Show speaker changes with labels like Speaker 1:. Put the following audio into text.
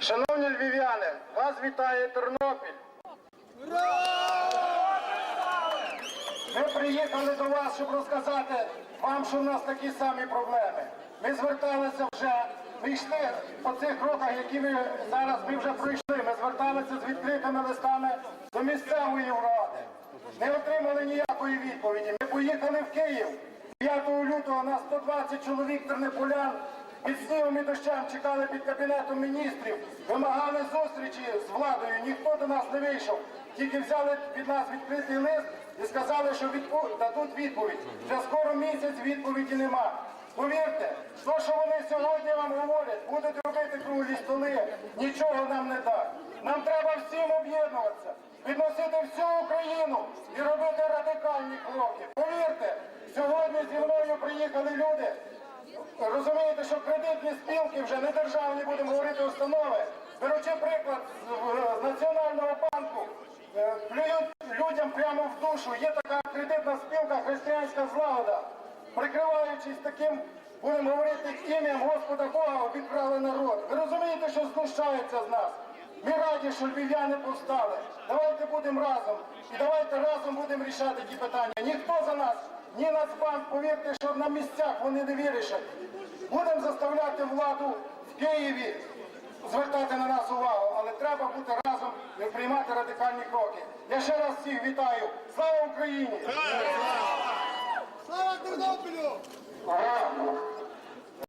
Speaker 1: Шановні львів'яни, вас вітає Тернопіль. Ми приїхали до вас, щоб розказати вам, що в нас такі самі проблеми. Ми зверталися вже, ми йшли по цих кроках, які ви зараз ми вже пройшли. Ми зверталися з відкритими листами до місцевої влади. Не отримали ніякої відповіді. Ми поїхали в Київ 5 лютого на 120 чоловік тернополян під снігом і дощем чекали під кабінетом міністрів, вимагали зустрічі з владою. Ніхто до нас не вийшов. Тільки взяли від нас відкритий лист і сказали, що відпо- дадуть відповідь. Вже скоро місяць відповіді нема. Повірте, то, що вони сьогодні вам говорять, будуть робити круглі столи, нічого нам не дасть. Нам треба всім об'єднуватися, відносити всю Україну і робити радикальні кроки. Повірте, сьогодні зі мною приїхали люди. Розумієте, що кредитні спілки вже не державні, будемо говорити установи. Беручи приклад з Національного банку, е, плюють людям прямо в душу. Є така кредитна спілка християнська злагода. Прикриваючись таким, будемо говорити, ім'ям Господа Бога, обікрали народ. Ви розумієте, що знущаються з нас? Ми раді, що львів'яни повстали. Давайте будемо разом. І давайте разом будемо рішати ті питання. Ніхто за нас, ні Нацбанк, повірте, що на місцях вони не вирішать. Будемо заставляти владу в Києві звертати на нас увагу, але треба бути разом і приймати радикальні кроки. Я ще раз всіх вітаю. Слава Україні!
Speaker 2: Слава Тернопілю!
Speaker 1: Ага.